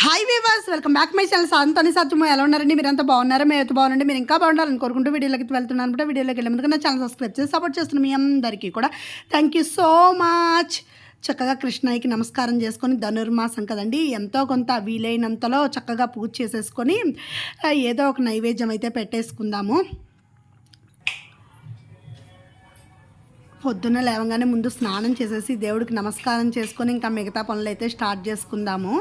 Hi viewers welcome back my channel సాంతని సత్యము ఎలా ఉన్నారండి? మీరు అంతా బాగున్నారా? మేము అయితే బాగుండండి. మీరు ఇంకా బాగుండాలని కోరుకుంటూ వీడియోలోకి వెళ్తున్నాను అనమాట. వీడియోలోకి వెళ్ళే ముందుగా నా ఛానల్ సబ్స్క్రైబ్ చేసి సపోర్ట్ చేస్తున్న మీ అందరికీ కూడా థ్యాంక్ యూ సో మచ్ చక్కగా కృష్ణయ్యకి నమస్కారం చేసుకొని ధనుర్మాసం కదండి. ఎంతో కొంత వీలైనంతలో చక్కగా పూజ చేసేసుకొని ఏదో ఒక నైవేద్యం అయితే పెట్టేసుకుందాము. పొద్దున్న లేవగానే ముందు స్నానం చేసేసి దేవుడికి నమస్కారం చేసుకొని ఇంకా మిగతా పనులు అయితే స్టార్ట్ చేసుకుందాము.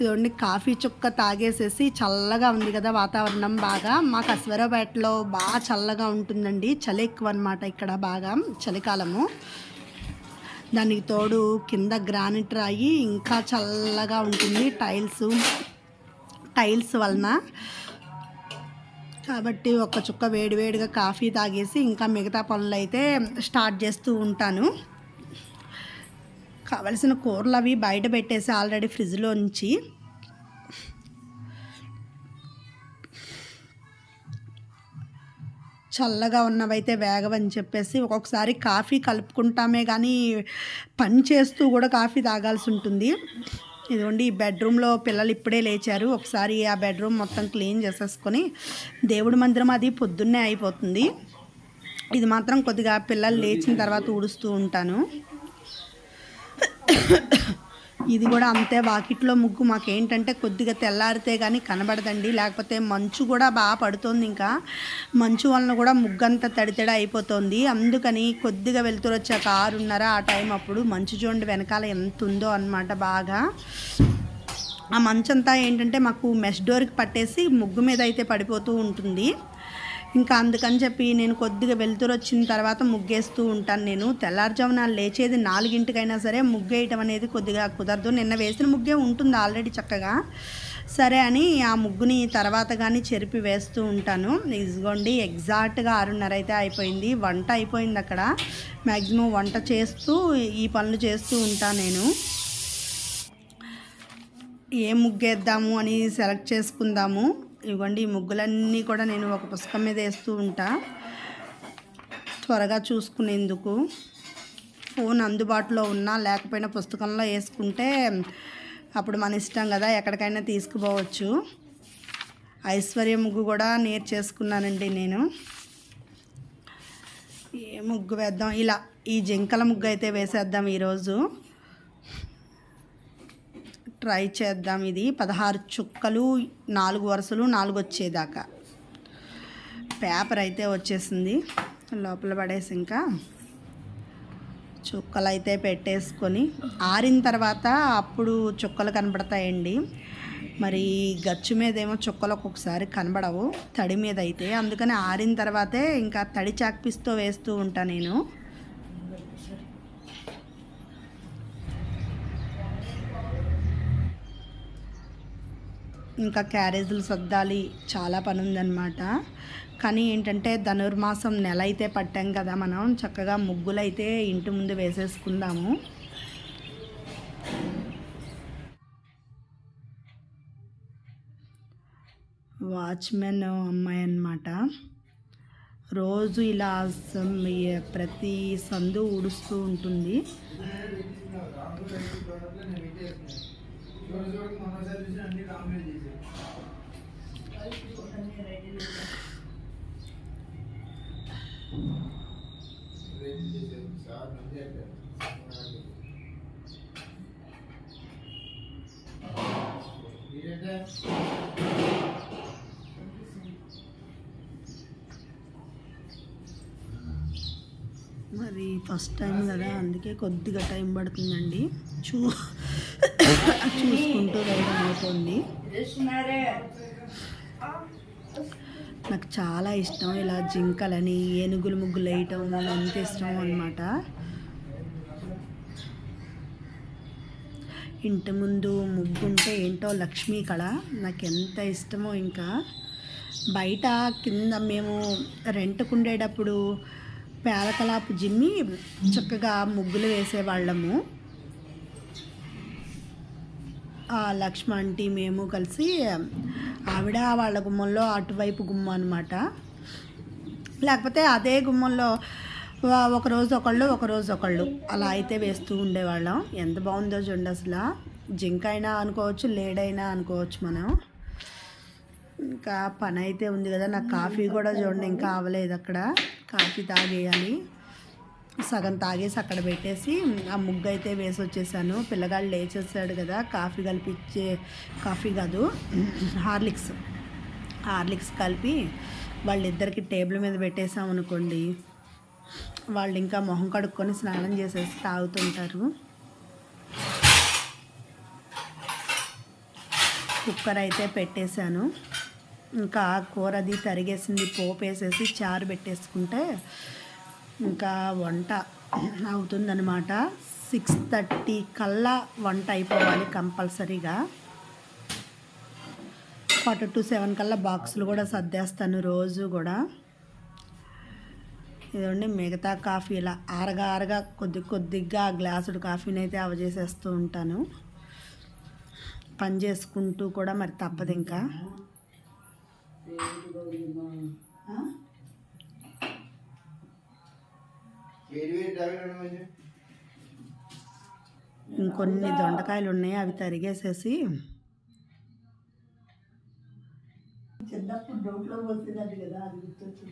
ఇదిగోండి కాఫీ చుక్క తాగేసేసి చల్లగా ఉంది కదా వాతావరణం బాగా. మాకు అశ్వరాపేటలో బాగా చల్లగా ఉంటుందండి. చలి ఎక్కువ అనమాట ఇక్కడ బాగా చలికాలము. దానికి తోడు కింద గ్రానైట్ రాయి ఇంకా చల్లగా ఉంటుంది టైల్స్. టైల్స్ వలన కాబట్టి ఒక చుక్క వేడివేడిగా కాఫీ తాగేసి ఇంకా మిగతా పనులు అయితే స్టార్ట్ చేస్తూ ఉంటాను. కావలసిన కూరలు అవి బయట పెట్టేసి ఆల్రెడీ ఫ్రిడ్జ్లో ఉంచి చల్లగా ఉన్నవైతే వేగవని చెప్పేసి ఒక్కొక్కసారి కాఫీ కలుపుకుంటామే కానీ పని చేస్తూ కూడా కాఫీ తాగాల్సి ఉంటుంది. ఇదిగోండి ఈ బెడ్రూమ్లో పిల్లలు ఇప్పుడే లేచారు. ఒకసారి ఆ బెడ్రూమ్ మొత్తం క్లీన్ చేసేసుకొని దేవుడి మందిరం అది పొద్దున్నే అయిపోతుంది. ఇది మాత్రం కొద్దిగా పిల్లలు లేచిన తర్వాత ఊడుస్తూ ఉంటాను. ఇది కూడా అంతే. వాకిట్లో ముగ్గు మాకేంటంటే కొద్దిగా తెల్లారితే కానీ కనబడదండి. లేకపోతే మంచు కూడా బాగా పడుతుంది ఇంకా. మంచు వలన కూడా ముగ్గు అంతా తడితడి అయిపోతుంది. అందుకని కొద్దిగా వెళ్తురు వచ్చాక ఆరున్నర ఆ టైం అప్పుడు మంచు చూడండి వెనకాల ఎంత ఉందో అనమాట బాగా. ఆ మంచంతా ఏంటంటే మాకు మెష్ డోర్కి పట్టేసి ముగ్గు మీద అయితే పడిపోతూ ఉంటుంది. ఇంకా అందుకని చెప్పి నేను కొద్దిగా వెళ్తురు వచ్చిన తర్వాత ముగ్గేస్తూ ఉంటాను నేను. తెల్లారుజామున లేచేది నాలుగింటికైనా సరే ముగ్గేయటం అనేది కొద్దిగా కుదరదు. నిన్న వేసిన ముగ్గే ఉంటుంది ఆల్రెడీ చక్కగా. సరే అని ఆ ముగ్గుని తర్వాత కానీ చెరిపి వేస్తూ ఉంటాను. ఇదిగోండి ఎగ్జాక్ట్గా ఆరున్నర అయితే అయిపోయింది. వంట అయిపోయింది అక్కడ. మ్యాక్సిమం వంట చేస్తూ ఈ పనులు చేస్తూ ఉంటాను నేను. ఏ ముగ్గేద్దాము అని సెలెక్ట్ చేసుకుందాము. ఇవ్వండి ఈ ముగ్గులన్నీ కూడా నేను ఒక పుస్తకం మీద వేస్తూ ఉంటా. త్వరగా చూసుకునేందుకు. ఫోన్ అందుబాటులో ఉన్నా లేకపోయినా పుస్తకంలో వేసుకుంటే అప్పుడు మన ఇష్టం కదా ఎక్కడికైనా తీసుకుపోవచ్చు. ఐశ్వర్య ముగ్గు కూడా నేర్చేసుకున్నానండి నేను. ఏ ముగ్గు వేద్దాం? ఇలా ఈ జింకల ముగ్గు అయితే వేసేద్దాం ఈరోజు. ట్రై చేద్దాం. ఇది పదహారు చుక్కలు నాలుగు వరుసలు నాలుగు వచ్చేదాకా. పేపర్ అయితే వచ్చేసింది. లోపల పడేసి ఇంకా చుక్కలు అయితే పెట్టేసుకొని ఆరిన తర్వాత అప్పుడు చుక్కలు కనబడతాయండి. మరి గచ్చు మీద ఏమో చుక్కలు ఒక్కొక్కసారి కనబడవు తడి మీద అయితే అందుకని ఆరిన తర్వాతే ఇంకా తడి చాక్పిస్తో వేస్తూ ఉంటాను నేను. ఇంకా క్యారేజీలు సర్దాలి చాలా పని ఉందన్నమాట కానీ ఏంటంటే ధనుర్మాసం నెల అయితే పట్టాం కదా మనం చక్కగా ముగ్గులు అయితే ఇంటి ముందు వేసేసుకుందాము. వాచ్మెన్ అమ్మాయి అన్నమాట. రోజు ఇలా ప్రతి సందు ఊడుస్తూ ఉంటుంది. మరి ఫస్ట్ టైం కదా అందుకే కొద్దిగా టైం పడుతుందండి. చూ చూసుకుంటూ వేయడం అవుతుంది నాకు చాలా ఇష్టం ఇలా జింకలని ఏనుగులు ముగ్గులు వేయటం అంత ఇష్టం అనమాట ఇంటి ముందు ముగ్గుంటే ఏంటో లక్ష్మీ కళ నాకు ఎంత ఇష్టమో ఇంకా. బయట కింద మేము రెంట్కు ఉండేటప్పుడు పేలకలాపు జిమ్మి చక్కగా ముగ్గులు వేసేవాళ్ళము. లక్ష్మ ఆంటీ మేము కలిసి ఆవిడ వాళ్ళ గుమ్మంలో అటువైపు గుమ్మం అనమాట లేకపోతే అదే గుమ్మంలో ఒకరోజు ఒకళ్ళు ఒకరోజు ఒకళ్ళు అలా అయితే వేస్తూ ఉండేవాళ్ళం. ఎంత బాగుందో చూడండి అసలు. జింక్ అయినా అనుకోవచ్చు లేడైనా అనుకోవచ్చు మనం. ఇంకా పని అయితే ఉంది కదా నాకు కాఫీ కూడా చూడండి ఇంకా అవ్వలేదు అక్కడ. కాఫీ తాగేయాలి. సగం తాగేసి అక్కడ పెట్టేసి ఆ ముగ్గు అయితే వేసి వచ్చేసాను పిల్లగాడు లేచేసాడు కదా కాఫీ కలిపిచ్చే కాఫీ కాదు హార్లిక్స్. హార్లిక్స్ కలిపి వాళ్ళిద్దరికి టేబుల్ మీద పెట్టేసాం అనుకోండి వాళ్ళు ఇంకా మొహం కడుక్కొని స్నానం చేసేసి తాగుతుంటారు. కుక్కర్ అయితే పెట్టేశాను. ఇంకా కూర అది తరిగేసింది పోపు వేసేసి చారు పెట్టేసుకుంటే ఇంకా వంట అవుతుందనమాట సిక్స్ థర్టీ కల్లా వంట అయిపోవాలి కంపల్సరీగా. క్వార్టర్ టు సెవెన్ కల్లా బాక్సులు కూడా సర్దేస్తాను రోజు కూడా. ఇదండి మిగతా కాఫీ ఇలా ఆరగా ఆరగా కొద్ది కొద్దిగా గ్లాసుడు కాఫీని అయితే అవజేసేస్తూ ఉంటాను. పని చేసుకుంటూ కూడా మరి తప్పదు ఇంకా. ఇంకొన్ని దొండకాయలు ఉన్నాయి అవి తరిగేసేసి. చిన్నప్పుడు డౌట్లో పోతుందండి కదా అది గుర్తొచ్చి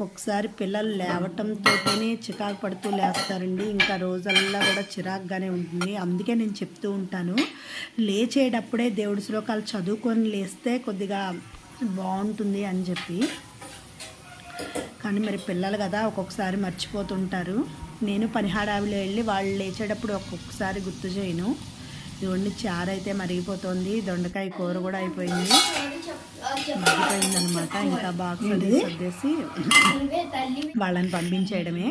ఒక్కొక్కసారి పిల్లలు లేవటంతోనే చికాకు పడుతూ లేస్తారండి ఇంకా రోజల్లా కూడా చిరాకుగానే ఉంటుంది. అందుకే నేను చెప్తూ ఉంటాను. లేచేటప్పుడే దేవుడి శ్లోకాలు చదువుకొని లేస్తే కొద్దిగా బాగుంటుంది అని చెప్పి. కానీ మరి పిల్లలు కదా ఒక్కొక్కసారి మర్చిపోతుంటారు. నేను పనిహాడావిలో వెళ్ళి వాళ్ళు లేచేటప్పుడు ఒక్కొక్కసారి గుర్తు చేయను. ఇదిగోండి చారు అయితే మరిగిపోతుంది. దొండకాయ కూర కూడా అయిపోయింది. మరిగిపోయింది అనమాట ఇంకా బాక్స్ సర్దేసి వాళ్ళని పంపించేయడమే.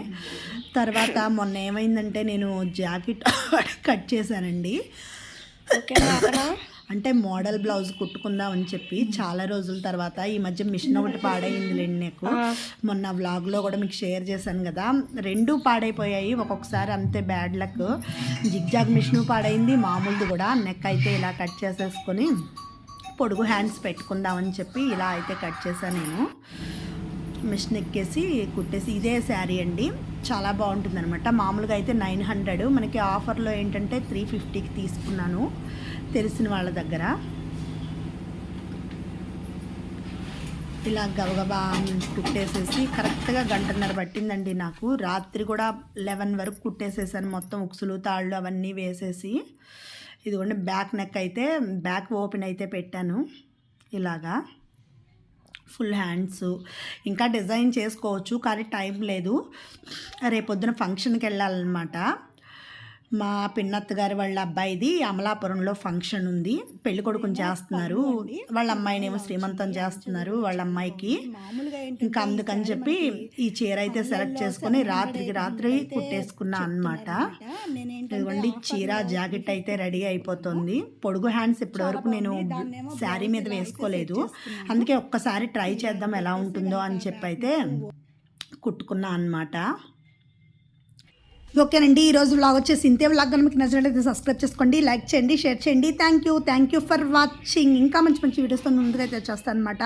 తర్వాత మొన్న ఏమైందంటే నేను జాకెట్ కట్ చేశానండి. అంటే మోడల్ బ్లౌజ్ కుట్టుకుందాం అని చెప్పి చాలా రోజుల తర్వాత ఈ మధ్య మిషన్ ఒకటి పాడైందిలేండి నాకు మొన్న వ్లాగ్లో కూడా మీకు షేర్ చేశాను కదా. రెండు పాడైపోయాయి. ఒక్కొక్కసారి అంతే బ్యాడ్ లక్ జిగ్జాగ్ మిషన్ పాడైంది. మామూలుది కూడా. నెక్ అయితే ఇలా కట్ చేసేసుకొని పొడుగు హ్యాండ్స్ పెట్టుకుందామని చెప్పి ఇలా అయితే కట్ చేశాను నేను. మిషన్ ఎక్కేసి కుట్టేసి ఇదే శారీ అండి. చాలా బాగుంటుంది అనమాట మామూలుగా అయితే నైన్ హండ్రెడ్. మనకి ఆఫర్లో ఏంటంటే త్రీ ఫిఫ్టీకి తీసుకున్నాను. తెలిసిన వాళ్ళ దగ్గర. ఇలా గబగబా కుట్టేసేసి కరెక్ట్గా గంటన్నర పట్టిందండి నాకు. రాత్రి కూడా లెవెన్ వరకు కుట్టేసేసాను మొత్తం ఉక్సులు తాళ్ళు అవన్నీ వేసేసి. ఇదిగోండి బ్యాక్ నెక్ అయితే బ్యాక్ ఓపెన్ అయితే పెట్టాను. ఇలాగా. Full hands. ఇంకా డిజైన్ చేసుకోవచ్చు కానీ టైం లేదు. రేపొద్దున ఫంక్షన్కి వెళ్ళాలన్నమాట. మా పిన్నత్త గారి వాళ్ళ అబ్బాయిది అమలాపురంలో ఫంక్షన్ ఉంది. పెళ్ళి కొడుకుని చేస్తున్నారు. వాళ్ళ అమ్మాయినేమో శ్రీమంతం చేస్తున్నారు వాళ్ళ అమ్మాయికి. ఇంకా అందుకని చెప్పి ఈ చీర అయితే సెలెక్ట్ చేసుకుని రాత్రికి రాత్రి కుట్టేసుకున్నా అన్నమాట. ఇదిగోండి చీర జాకెట్ అయితే రెడీ అయిపోతుంది. పొడుగు హ్యాండ్స్ ఇప్పటి వరకు నేను శారీ మీద వేసుకోలేదు. అందుకే ఒక్కసారి ట్రై చేద్దాం ఎలా ఉంటుందో అని చెప్పి అయితే కుట్టుకున్నా అన్నమాట. ఓకేనండి ఈరోజు వ్లాగ్ వచ్చేసి ఇంతే వ్లాగ్ కనుక మీకు నచ్చినట్లయితే సబ్స్క్రైబ్ చేసుకోండి లైక్ చేయండి షేర్ చేయండి. Thank you thank you for watching ఇంకా మంచి మంచి వీడియోస్తో ముందుకైతే వచ్చేస్తాను అనమాట